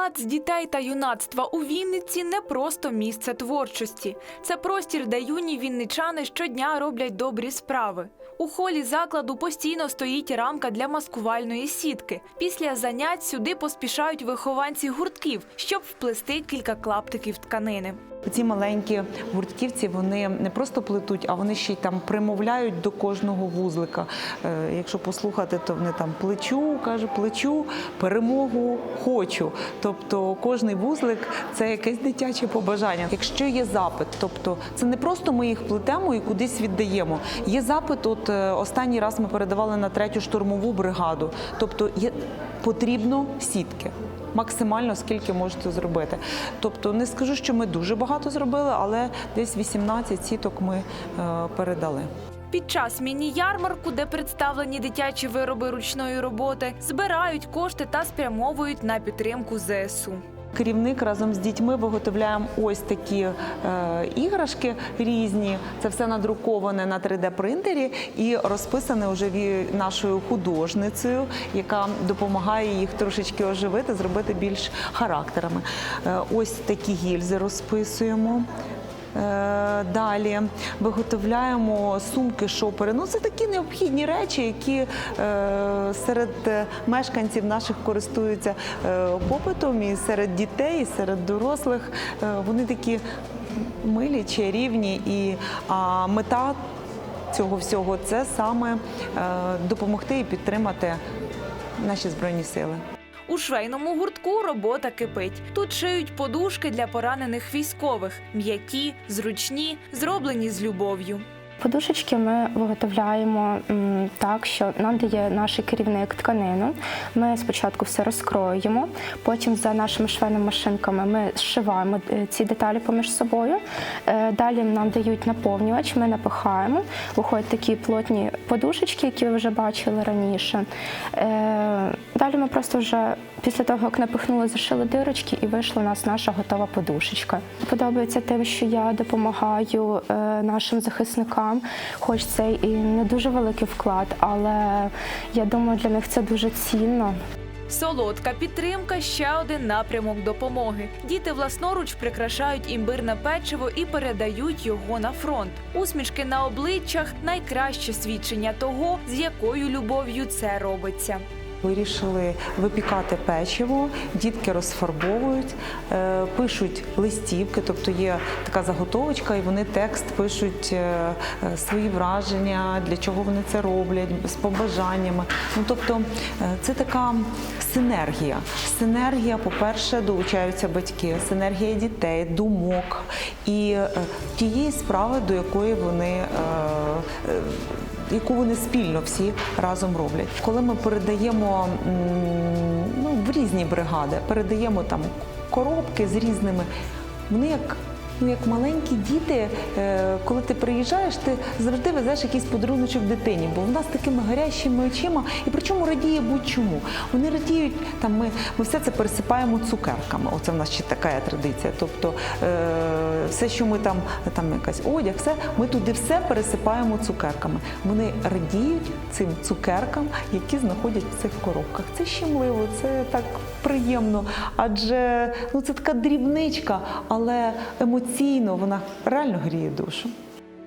Палац дітей та юнацтва у Вінниці не просто місце творчості. Це простір, де юні вінничани щодня роблять добрі справи. У холі закладу постійно стоїть рамка для маскувальної сітки. Після занять сюди поспішають вихованці гуртків, щоб вплести кілька клаптиків тканини. Ці маленькі гуртківці вони не просто плетуть, а вони ще й там примовляють до кожного вузлика. Е, Якщо послухати, то вони там плечу, каже, плечу, перемогу хочу. Тобто кожний вузлик це якесь дитяче побажання. Якщо є запит, тобто це не просто ми їх плетемо і кудись віддаємо. Є запит, от е, останній раз ми передавали на третю штурмову бригаду. Тобто є потрібно сітки максимально скільки можете зробити. Тобто не скажу, що ми дуже багато зробили, але десь 18 сіток ми е, передали. Під час міні-ярмарку, де представлені дитячі вироби ручної роботи, збирають кошти та спрямовують на підтримку ЗСУ. Керівник разом з дітьми виготовляємо ось такі е, іграшки різні. Це все надруковане на 3D-принтері і розписане вже нашою художницею, яка допомагає їх трошечки оживити, зробити більш характерами. Е, ось такі гільзи розписуємо. Е, Далі виготовляємо сумки, шопери. Ну це такі необхідні речі, які е, серед мешканців наших користуються е, попитом і серед дітей, і серед дорослих. Вони такі милі, чарівні, і а мета цього всього це саме допомогти і підтримати наші збройні сили. У швейному гуртку робота кипить. Тут шиють подушки для поранених військових, м'які, зручні, зроблені з любов'ю. Подушечки ми виготовляємо так, що нам дає наш керівник тканину. Ми спочатку все розкроюємо, потім за нашими швейними машинками ми зшиваємо е, ці деталі поміж собою. Е, Далі нам дають наповнювач, ми напихаємо. Виходять такі плотні подушечки, які ви вже бачили раніше. Е, Далі ми просто вже після того, як напихнули, зашили дирочки, і вийшла у нас наша готова подушечка. Подобається тим, що я допомагаю нашим захисникам, хоч це і не дуже великий вклад, але я думаю, для них це дуже цінно. Солодка підтримка ще один напрямок допомоги. Діти власноруч прикрашають імбирне печиво і передають його на фронт. Усмішки на обличчях найкраще свідчення того, з якою любов'ю це робиться. Вирішили випікати печиво, дітки розфарбовують, е, пишуть листівки, тобто є така заготовочка, і вони текст пишуть е, е, свої враження, для чого вони це роблять, з побажаннями. Ну тобто це така синергія. Синергія, по-перше, долучаються батьки, синергія дітей, думок і тієї справи, до якої вони. Яку вони спільно всі разом роблять. Коли ми передаємо ну, в різні бригади, передаємо там коробки з різними, вони як. Як маленькі діти, е, коли ти приїжджаєш, ти завжди везеш якийсь подаруночок дитині, бо вона з такими гарячими очима, і причому радіє будь-чому. Вони радіють, там ми, ми все це пересипаємо цукерками. Оце в нас ще така традиція. Тобто е, все, що ми там, там якась одяг, все, ми туди все пересипаємо цукерками. Вони радіють цим цукеркам, які знаходять в цих коробках. Це щемливо, це так приємно. Адже ну, це така дрібничка, але емоційно вона реально гріє душу.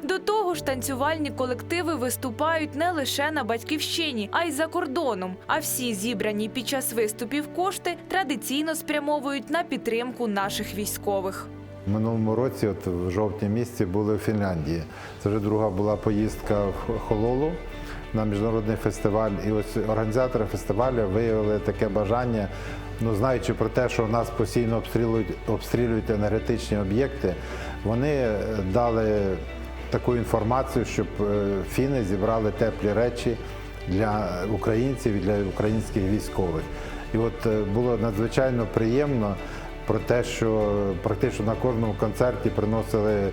До того ж, танцювальні колективи виступають не лише на батьківщині, а й за кордоном. А всі зібрані під час виступів кошти традиційно спрямовують на підтримку наших військових. Минулому році, от в жовтні місяці, були в Фінляндії. Це вже друга була поїздка в Хололу на міжнародний фестиваль. І ось організатори фестивалю виявили таке бажання. Ну, знаючи про те, що нас постійно обстрілюють, обстрілюють енергетичні об'єкти, вони дали таку інформацію, щоб е, фіни зібрали теплі речі для українців і для українських військових. І от е, було надзвичайно приємно про те, що практично на кожному концерті приносили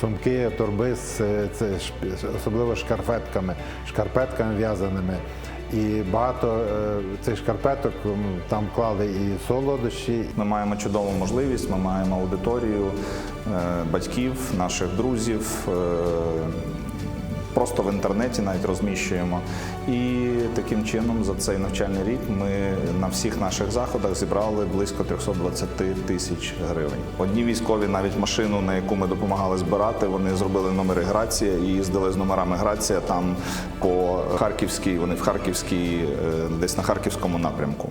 сумки, торби з е, це, особливо шкарпетками, шкарпетками в'язаними. І багато е, цих шкарпеток там клали і солодощі, Ми маємо чудову можливість, ми маємо аудиторію е, батьків, наших друзів. Просто в інтернеті навіть розміщуємо. І таким чином за цей навчальний рік ми на всіх наших заходах зібрали близько 320 тисяч гривень. Одні військові навіть машину, на яку ми допомагали збирати, вони зробили номери Грація і їздили з номерами Грація там по Харківській. Вони в Харківській, е, десь на харківському напрямку.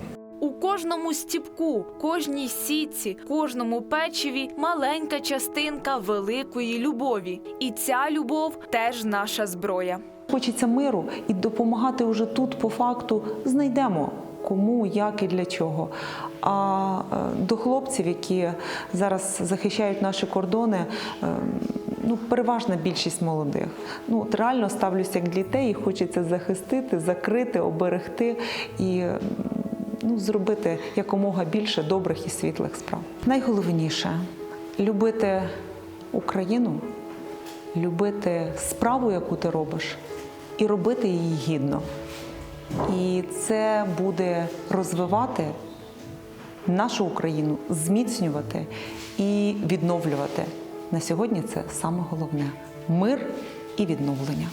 Кожному стіпку, кожній сітці, кожному печиві маленька частинка великої любові. І ця любов теж наша зброя. Хочеться миру і допомагати уже тут, по факту, знайдемо кому, як і для чого. А е, до хлопців, які зараз захищають наші кордони, е, ну, переважна більшість молодих. Ну, реально ставлюся як дітей, і хочеться захистити, закрити, оберегти і ну, зробити якомога більше добрих і світлих справ. Найголовніше любити Україну, любити справу, яку ти робиш, і робити її гідно. І це буде розвивати нашу Україну, зміцнювати і відновлювати. На сьогодні це саме головне мир і відновлення.